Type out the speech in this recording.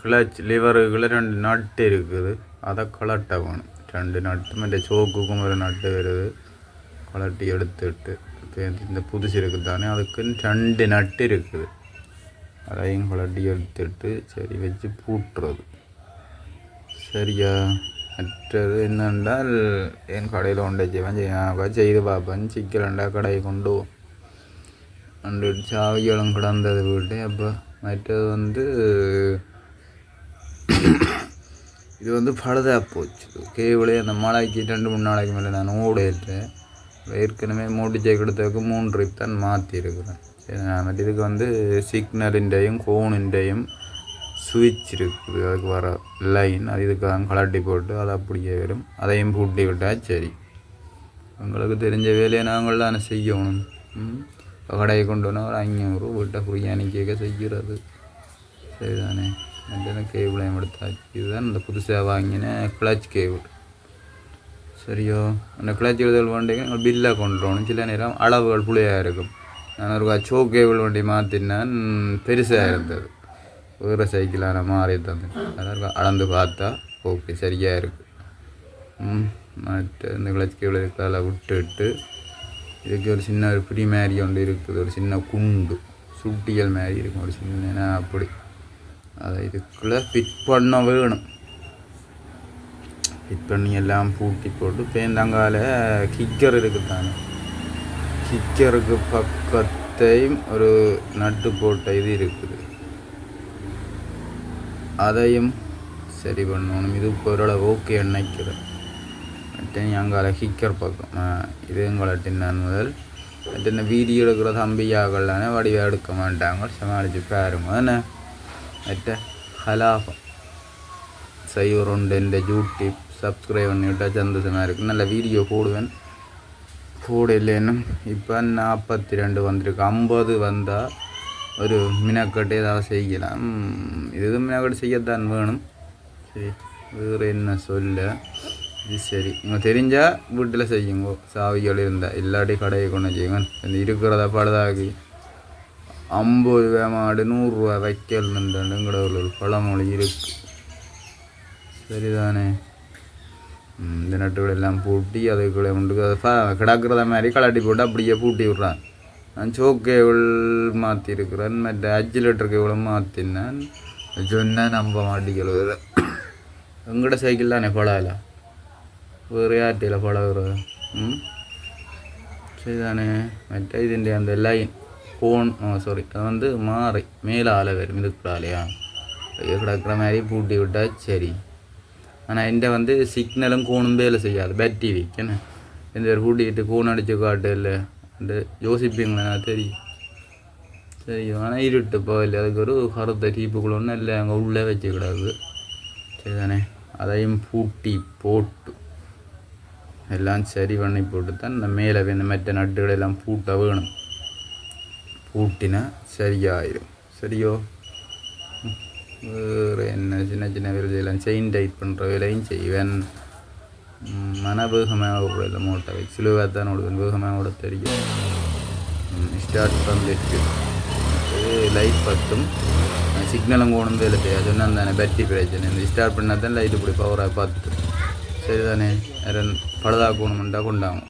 Clutch லிவருக்குள்ள ரெண்டு நட்டு இருக்குது. அதை கலட்ட வேணும் ரெண்டு நட்டு மற்ற சோக்குக்கும் ஒரு நட்டு வருது கலட்டி எடுத்துட்டு இந்த புதுசு இருக்குது தானே அதுக்குன்னு ரெண்டு நட்டு இருக்குது. அதையும் கலட்டி எடுத்துட்டு சரி வச்சு பூட்டுறது. சரியா? மற்றது என்னென்றால் என் கடையில் கொண்டு செய்வேன் நான் செய்து பார்ப்பேன். சிக்கலண்டா கடையை கொண்டு போவோம் அண்டு சாவிகளும் கிடந்தது வீட்டு. அப்போ மற்றது வந்து இது வந்து பழுதாக போச்சு. கேபிளே அந்த மழைக்கு ரெண்டு மூணு நாளைக்கு மேலே நான் ஓடிட்டேன் ஏற்கனவே மோடிச்சை கொடுத்ததுக்கு மூணு ட்ரிப் தான் மாற்றிருக்கிறேன் சரி நான் இதுக்கு வந்து சிக்னலிൻ്றையும் கோனிൻ്றையும் சுவிட்ச் இருக்குது. அதுக்கு வர லைன் அது இதுக்காக கலட்டி போட்டு அதை அப்படியே வரும். அதையும் பூட்டி விட்டால் சரி. உங்களுக்கு தெரிஞ்ச வேலையை நாங்கள் தானே செய்யணும். கடையை கொண்டு வந்தால் ஒரு ஐநூறு வீட்டை ஃப்ரீயாக நிற்க செய்கிறது. சரிதானே? மற்ற கேபிளையும் எடுத்தாச்சு. இதுதான் இந்த புதுசாக வாங்கின கிளச் கேபிள் சரியோ? அந்த கிளச் எழுதல் வண்டிக்கு நீங்கள் பில்லை கொண்டு வரணும் சில நேரம் அளவுகள் புளியாக இருக்கும். நான் ஒரு சோ கேபிள் வண்டி மாற்றினான் பெருசாக இருந்தது. வேறு சைக்கிளான மாறி தந்தேன் அதாவது அளந்து பார்த்தா ஓகே சரியாக இருக்குது ம் மற்ற இந்த கிளச் கேபிள் இருக்கால விட்டுட்டு இதுக்கு ஒரு சின்ன ஒரு பிடி மாதிரி ஒன்று இருக்குது. ஒரு சின்ன குண்டு சுட்டியல் மாதிரி இருக்கும். ஒரு சின்ன அப்படி. அதை இதுக்குள்ளே ஃபிட் பண்ண வேணும் ஃபிட் பண்ணி எல்லாம் பூட்டி போட்டு பேந்தாங்கால கிக்கர் இருக்குது தானே கிக்கருக்கு பக்கத்தையும் ஒரு நட்டு போட்ட இது இருக்குது அதையும் சரி பண்ணணும் இது இப்போ ஓரளவு ஓகே நினைக்கிறேன் மற்ற அங்கால ஹிக்கர் பக்கம் இது எங்களை நான் முதல் மற்ற வீடியோ எடுக்கிற தம்பியாக்கள்லானே வடிவாக எடுக்க மாட்டாங்க சமாளித்து பாருங்க என்ன மற்ற ஹலாஃபம் சைவர் உண்டு இந்த யூடியூப் சப்ஸ்கிரைப் பண்ணிவிட்டால் சந்தோஷமாக இருக்குது நல்ல வீடியோ போடுவேன் போட இல்லைன்னு இப்போ நாற்பத்தி ரெண்டு வந்திருக்கு ஐம்பது வந்தால் ஒரு மினக்கட்டு ஏதாவது செய்யலாம் ம், இது மினக்கட்டு செய்யத்தான் வேணும் சரி வேறு என்ன சொல்ல இது சரி நீங்கள் தெரிஞ்சால் வீட்டில் செய்யுங்க சாவிகள் இருந்தால் இல்லாட்டி கடையை கொண்டு செய்யுங்க இந்த இருக்கிறத பழுதாகி ஐம்பது வேமாடு நூறுரூவா வைக்கல் நின்றுங்கிற ஒரு பழமொழி இருக்குது சரிதானே? இந்த நட்டுகள் எல்லாம் பூட்டி அதுக்குள்ளே உண்டு. கிடக்கிறத மாதிரி கலாட்டி போட்டு அப்படியே பூட்டி விட்றான். நான் சோக்கு எவ்வளோ மாற்றிருக்கிறேன் மற்ற அஞ்சு லிட்டருக்கு எவ்வளோ மாற்றினான் சொன்னால் நம்ப மாட்டிக்கிறது எங்கட சைக்கிள் தானே பழகல? வேறு யார்ட்டையில் பழகுறது? ம்? சரிதானே? மற்ற இதுண்டைய அந்த லைன் கோன் சாரி அது வந்து மாறி மேலால வரும் இதுக்குள்ளாலையா ஐயோ கிடக்கிற மாதிரி பூட்டி விட்டால் சரி. ஆனால் எந்த வந்து சிக்னலும் கோணும் வேலை செய்யாது. பேட்டரி வைக்கணும் இந்த ஒரு பூட்டிக்கிட்டு கோன் அடித்து காட்டு இல்லை அந்த யோசிப்பீங்களா? நான் தெரியும். சரி ஆனால் இருட்டு போகல. அதுக்கு ஒரு கருத்த டீப்புக்குள்ள ஒன்றும் இல்லை. அங்கே உள்ளே வச்சுக்கிடாது சரிதானே? அதையும் பூட்டி போட்டு. எல்லாம் சரி பண்ணி போட்டு தான் இந்த மேலே இந்த மற்ற நட்டுகள் எல்லாம் பூட்ட வேணும். பூட்டினா சரியாயிடும் சரியோ வேறு என்ன சின்ன சின்ன வேலையெல்லாம் செயின் டைட் பண்ணுற வேலையும் செய்வேன் ம், மன வேகமாக ஓடல மோட்டை வச்சு சிலுவாக தான் ஓடுவேன் வேகமாக ஓட தெரியும் ஸ்டார்ட் பண்ணிட்டு லைட் பத்தும் சிக்னலும் போகணும் வேலை செய்யாது சொன்னால் தானே பேட்டரி பிரச்சனை இந்த ஸ்டார்ட் பண்ணால் தான் லைட் இப்படி பவராக பார்த்துட்டு சரிதானே வேறு பழுதாக்கணுமெண்டா கொண்டாகும்